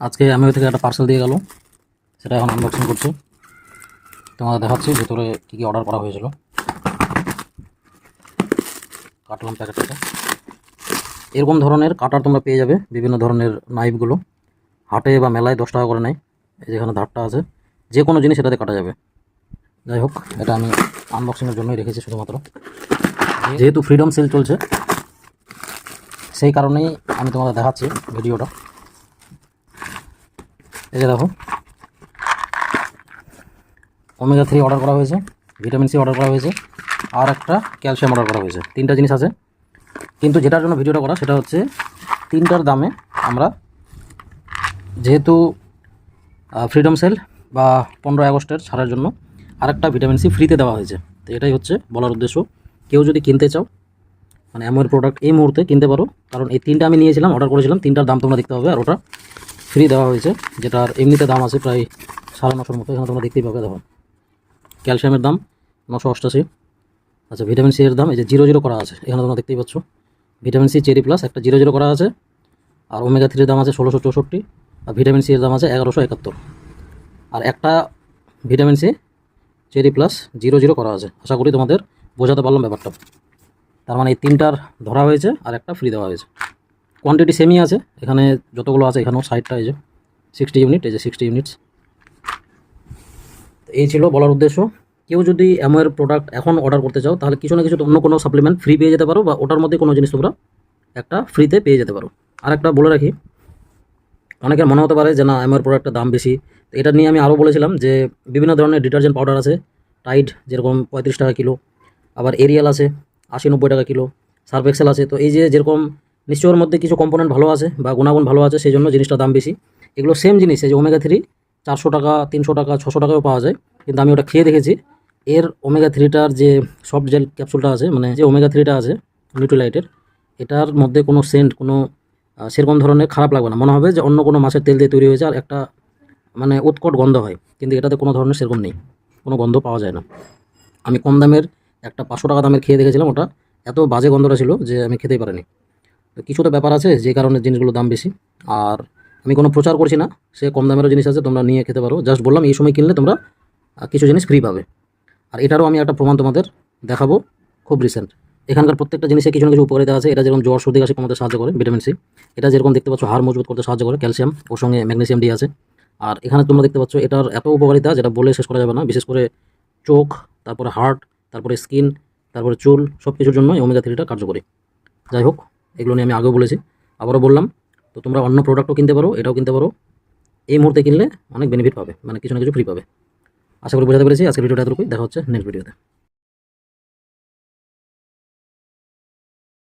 আজকে আমি ওই থেকে একটা পার্সেল দিয়ে গেল। সেটা এখন আনবক্সিং করছি। তোমাদের দেখাচ্ছি ভেতরে কী কী অর্ডার করা হয়েছিল। কাটলাম প্যাকেটটা এরকম ধরনের কাটার তোমরা পেয়ে যাবে, বিভিন্ন ধরনের নাইফগুলো হাটে বা মেলায় দশ টাকা করে নেয়। এই যেখানে ধারটা আছে। যে কোনো জিনিস এটাতে কাটা যাবে। যাই হোক, এটা আমি আনবক্সিংয়ের জন্যই রেখেছি শুধুমাত্র। যেহেতু ফ্রিডম সেল চলছে, সেই কারণেই আমি তোমাদের দেখাচ্ছি ভিডিওটা। এই দেখো। ওমেগা থ্রি অর্ডার করা হয়েছে ভিটামিন সি অর্ডার করা হয়েছে, আর একটা ক্যালসিয়াম অর্ডার করা হয়েছে। তিনটা জিনিস আছে। কিন্তু যেটার জন্য ভিডিওটা করা, সেটা হচ্ছে তিনটার দামে আমরা যেহেতু ফ্রিডম সেল বা পনেরোই আগস্টের ছাড়ার জন্য আরেকটা ভিটামিন সি ফ্রিতে দেওয়া হয়েছে। তো এটাই হচ্ছে বলার উদ্দেশ্য। কেউ যদি কিনতে চাও মানে এমন প্রোডাক্ট এই মুহূর্তে কিনতে পারো, কারণ এই তিনটা আমি নিয়েছিলাম অর্ডার করেছিলাম, তিনটার দাম তোমরা দেখতে হবে আর ওটা ফ্রি দেওয়া হয়েছে, যেটার এমনিতে দাম আছে প্রায় সাড়ে নশোর মতো, এখানে তোমরা দেখতেই পাবে, দেখো। ক্যালসিয়ামের দাম নশো অষ্টাশি। আচ্ছা ভিটামিন সি এর দাম, এই যে জিরো জিরো করা আছে, এখানে তোমরা দেখতেই পাচ্ছ। ভিটামিন সি চেরি প্লাস, একটা জিরো জিরো করা আছে। আর ওমেগা থ্রির দাম আছে ষোলোশো চৌষট্টি, আর ভিটামিন সি এর দাম আছে এগারোশো একাত্তর। আর একটা vitamin C cherry plus, zero zero করা আছে। আশা করি তোমাদের বোঝাতে পারলাম ব্যাপারটা। তার মানে এই তিনটার ধরা হয়েছে, আর একটা ফ্রি দেওয়া হয়েছে। কোয়ান্টিটি সেমই আছে, এখানে যতগুলো আছে, এখানেও সাইডটা এই যে সিক্সটি ইউনিট এই যে সিক্সটি ইউনিটস এই ছিল বলার উদ্দেশ্য। কেউ যদি এমওয়ের প্রোডাক্ট এখন অর্ডার করতে চাও, তাহলে কিছু না কিছু অন্য কোনো সাপ্লিমেন্ট ফ্রি পেয়ে যেতে পারো, বা ওটার মধ্যে কোনো জিনিস তোমরা একটা ফ্রিতে পেয়ে যেতে পারো। আর একটা বলে রাখি, অনেকের মনে হতে পারে যে না এমআর প্রোডাক্টের দাম বেশি। এটা নিয়ে আমি আরও বলেছিলাম যে বিভিন্ন ধরনের ডিটারজেন্ট পাউডার আছে টাইড যেরকম পঁয়ত্রিশ টাকা কিলো, আবার এরিয়াল আছে, আশি নব্বই টাকা কিলো সার্ফ এক্সেল আছে। তো এই যে যেরকম নিশ্চয় ওর মধ্যে কিছু কম্পোনেন্ট ভালো আছে বা গুণাগুণ ভালো আছে, সেই জন্য জিনিসটার দাম বেশি। এগুলো সেম জিনিস, এই যে ওমেগা থ্রি চারশো টাকা, তিনশো টাকা, ছশো টাকাও পাওয়া যায়। কিন্তু আমি ওটা খেয়ে দেখেছি, এর ওমেগা থ্রিটার যে সফট জেল ক্যাপসুলটা আছে মানে যে ওমেগা থ্রিটা আছে নিউট্রিলাইটের এটার মধ্যে কোনো সেন্ট কোনো সেরকম ধরনের খারাপ লাগবে না। মনে হবে যে অন্য কোনো মাছের তেল দিয়ে তৈরি হয়েছে আর একটা মানে উৎকট গন্ধ হয়, কিন্তু এটাতে কোনো ধরনের সেরকম নেই, কোনো গন্ধ পাওয়া যায় না। আমি কম দামের একটা পাঁচশো টাকা দামের খেয়ে দেখেছিলাম ওটা, এত বাজে গন্ধটা ছিল যে আমি খেতেই পারিনি। তো কিছু তো ব্যাপার আছে, যে কারণে জিনিসগুলোর দাম বেশি। আর আমি কোনো প্রচার করছি না, সে কম দামেরও জিনিস আছে, তোমরা নিয়ে খেতে পারো। জাস্ট বললাম, এই সময় কিনলে তোমরা কিছু জিনিস ফ্রি পাবে। আর এটারও আমি একটা প্রমাণ তোমাদের দেখাবো খুব রিসেন্ট এখানকার প্রত্যেকটা জিনিসে কিছু না কিছু উপকারিতা আছে। এটা যেরকম জ্বর, সর্দি, কাশি কমাতে সাহায্য করে ভিটামিন সি এটা যেরকম দেখতে পাচ্ছ, হাড় মজবুত করতে সাহায্য করে ক্যালসিয়াম ওর সঙ্গে ম্যাগনেসিয়াম ডি আছে। আর এখানে তোমরা দেখতে পাচ্ছ, এটার এত উপকারিতা, যেটা বলে শেষ করা যাবে না। বিশেষ করে চোখ, তারপরে হার্ট তারপরে স্কিন তারপরে চুল সব কিছুর জন্য ওমেগা থ্রিটা কার্যকরী। যাই হোক এগুলো নিয়ে আমি আগেও বলেছি। আবারও বললাম, তো তোমরা অন্য প্রোডাক্টও কিনতে পারো, এটাও কিনতে পারো। এই মুহূর্তে কিনলে অনেক বেনিফিট পাবে মানে কিছু না কিছু ফ্রি পাবে। আশা করি বোঝাতে পেরেছি। আজকের ভিডিওটা এতটুকুই। দেখা হচ্ছে নেক্সট ভিডিওতে